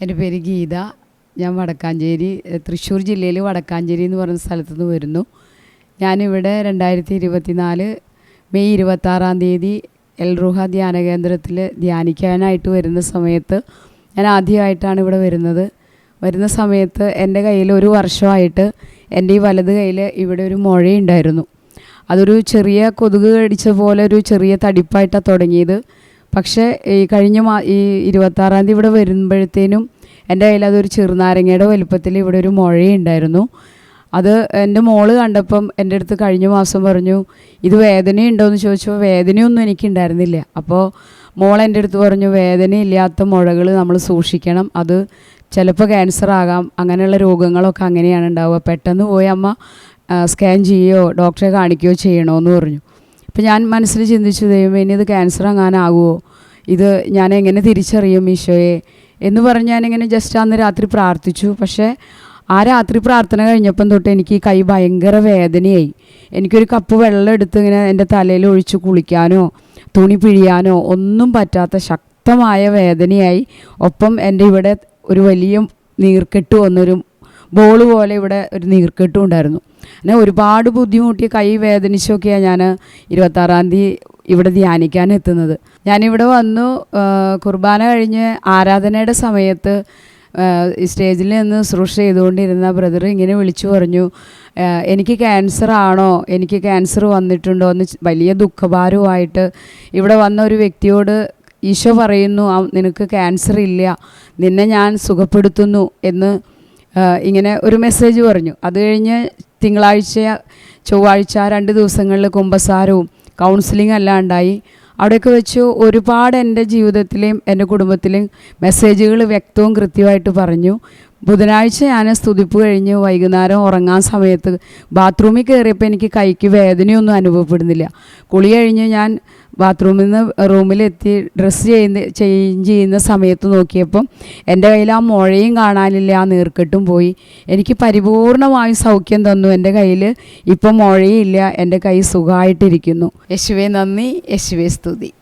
എന്റെ പേര് ഗീത. ഞാൻ വടക്കാഞ്ചേരി തൃശ്ശൂർ ജില്ലയിൽ വടക്കാഞ്ചേരി എന്ന് പറയുന്ന സ്ഥലത്ത് നിന്ന് വരുന്നു. ഞാനിവിടെ രണ്ടായിരത്തി ഇരുപത്തിനാല് മെയ് ഇരുപത്താറാം തീയതി എൽറുഹ ധ്യാന കേന്ദ്രത്തിൽ ധ്യാനിക്കാനായിട്ട് വരുന്ന സമയത്ത് ഞാൻ ആദ്യമായിട്ടാണ് ഇവിടെ വരുന്നത്. വരുന്ന സമയത്ത് എന്റെ കയ്യിൽ ഒരു വർഷമായിട്ട് എന്റെ ഈ വലത് കയ്യിൽ ഇവിടെ ഒരു മുഴയുണ്ടായിരുന്നു. അതൊരു ചെറിയ കൊതുക് കടിച്ച പോലെ ഒരു ചെറിയ തടിപ്പായിട്ടാണ് തുടങ്ങിയത്. പക്ഷേ ഈ കഴിഞ്ഞ മാ ഈ ഇരുപത്താറാം തീയതി ഇവിടെ വരുമ്പോഴത്തേനും എന്റെ കയ്യിൽ അതൊരു ചെറുനാരങ്ങയുടെ വലുപ്പത്തിൽ ഇവിടെ ഒരു മുഴയുണ്ടായിരുന്നു. അത് എന്റെ മോൾ കണ്ടപ്പം എന്റെ അടുത്ത് കഴിഞ്ഞ മാസം പറഞ്ഞു ഇത് വേദനയുണ്ടോയെന്ന് ചോദിച്ചപ്പോൾ വേദനയൊന്നും എനിക്കുണ്ടായിരുന്നില്ല. അപ്പോൾ മോൾ എന്റെ അടുത്ത് പറഞ്ഞു വേദനയില്ലാത്ത മുഴകൾ നമ്മൾ സൂക്ഷിക്കണം. അത് ചിലപ്പോൾ ക്യാൻസർ ആകാം. അങ്ങനെയുള്ള രോഗങ്ങളൊക്കെ അങ്ങനെയാണ് ഉണ്ടാവുക. പെട്ടെന്ന് പോയി അമ്മ സ്കാൻ ചെയ്യുകയോ ഡോക്ടറെ കാണിക്കുകയോ ചെയ്യണമെന്ന് പറഞ്ഞു. അപ്പം ഞാൻ മനസ്സിൽ ചിന്തിച്ചു ദൈവമേ ഇനി ഇത് ക്യാൻസർ അങ്ങാനാകുമോ ഇത് ഞാൻ എങ്ങനെ തിരിച്ചറിയും ഈശോയെ? എന്ന് പറഞ്ഞ് ഞാനിങ്ങനെ ജസ്റ്റ് അന്ന് രാത്രി പ്രാർത്ഥിച്ചു. പക്ഷേ ആ രാത്രി പ്രാർത്ഥന കഴിഞ്ഞപ്പം തൊട്ട് എനിക്ക് ഈ കൈ ഭയങ്കര വേദനയായി. എനിക്കൊരു കപ്പ് വെള്ളം എടുത്ത് ഇങ്ങനെ എന്റെ തലയിൽ ഒഴിച്ച് കുളിക്കാനോ തുണി പിഴിയാനോ ഒന്നും പറ്റാത്ത ശക്തമായ വേദനയായി. ഒപ്പം എന്റെ ഇവിടെ ഒരു വലിയ നീർക്കെട്ട് വന്നൊരു ബോൾ പോലെ ഇവിടെ ഒരു നീർക്കെട്ടും ഉണ്ടായിരുന്നു. അങ്ങനെ ഒരുപാട് ബുദ്ധിമുട്ടി കൈ വേദനിച്ചൊക്കെയാണ് ഞാൻ ഇരുപത്താറാം തീയതി ഇവിടെ ധ്യാനിക്കാൻ എത്തുന്നത്. ഞാനിവിടെ വന്നു കുർബാന കഴിഞ്ഞ് ആരാധനയുടെ സമയത്ത് സ്റ്റേജിൽ നിന്ന് ശുശ്രൂഷ ചെയ്തുകൊണ്ടിരുന്ന ബ്രദർ ഇങ്ങനെ വിളിച്ചു പറഞ്ഞു എനിക്ക് ക്യാൻസർ ആണോ? എനിക്ക് ക്യാൻസർ വന്നിട്ടുണ്ടോ? എന്ന് വലിയ ദുഃഖഭാരവുമായിട്ട് ഇവിടെ വന്ന ഒരു വ്യക്തിയോട് ഈശോ പറയുന്നു "ആ, നിനക്ക് ക്യാൻസർ ഇല്ല. നിന്നെ ഞാൻ സുഖപ്പെടുത്തുന്നു എന്ന് ഇങ്ങനെ ഒരു മെസ്സേജ് പറഞ്ഞു. അത് കഴിഞ്ഞ് തിങ്കളാഴ്ച ചൊവ്വാഴ്ച രണ്ട് ദിവസങ്ങളിൽ കുമ്പസാരവും കൗൺസിലിംഗ് എല്ലാം ഉണ്ടായി. അവിടെയൊക്കെ വെച്ച് ഒരുപാട് എന്റെ ജീവിതത്തിലെയും എന്റെ കുടുംബത്തിലെയും മെസ്സേജുകൾ വ്യക്തവും കൃത്യമായിട്ട് പറഞ്ഞു. ബുധനാഴ്ച ഞാൻ സ്തുതിപ്പ് കഴിഞ്ഞ് വൈകുന്നേരം ഉറങ്ങാൻ സമയത്ത് ബാത്റൂമിൽ കയറിയപ്പോൾ എനിക്ക് കൈക്ക് വേദനയൊന്നും അനുഭവപ്പെടുന്നില്ല. കുളി കഴിഞ്ഞ് ഞാൻ ബാത്റൂമിൽ നിന്ന് റൂമിലെത്തി ഡ്രസ്സ് ചെയ്യുന്ന ചേഞ്ച് ചെയ്യുന്ന സമയത്ത് നോക്കിയപ്പം എന്റെ കയ്യിൽ ആ മുഴയും കാണാനില്ല ആ നീർക്കെട്ടും പോയി. എനിക്ക് പരിപൂർണമായും സൗഖ്യം തന്നു എന്റെ കയ്യിൽ. ഇപ്പം മുഴയില്ല എന്റെ കൈ സുഖമായിട്ടിരിക്കുന്നു. യശുവേ നന്ദി. യശുവേ സ്തുതി.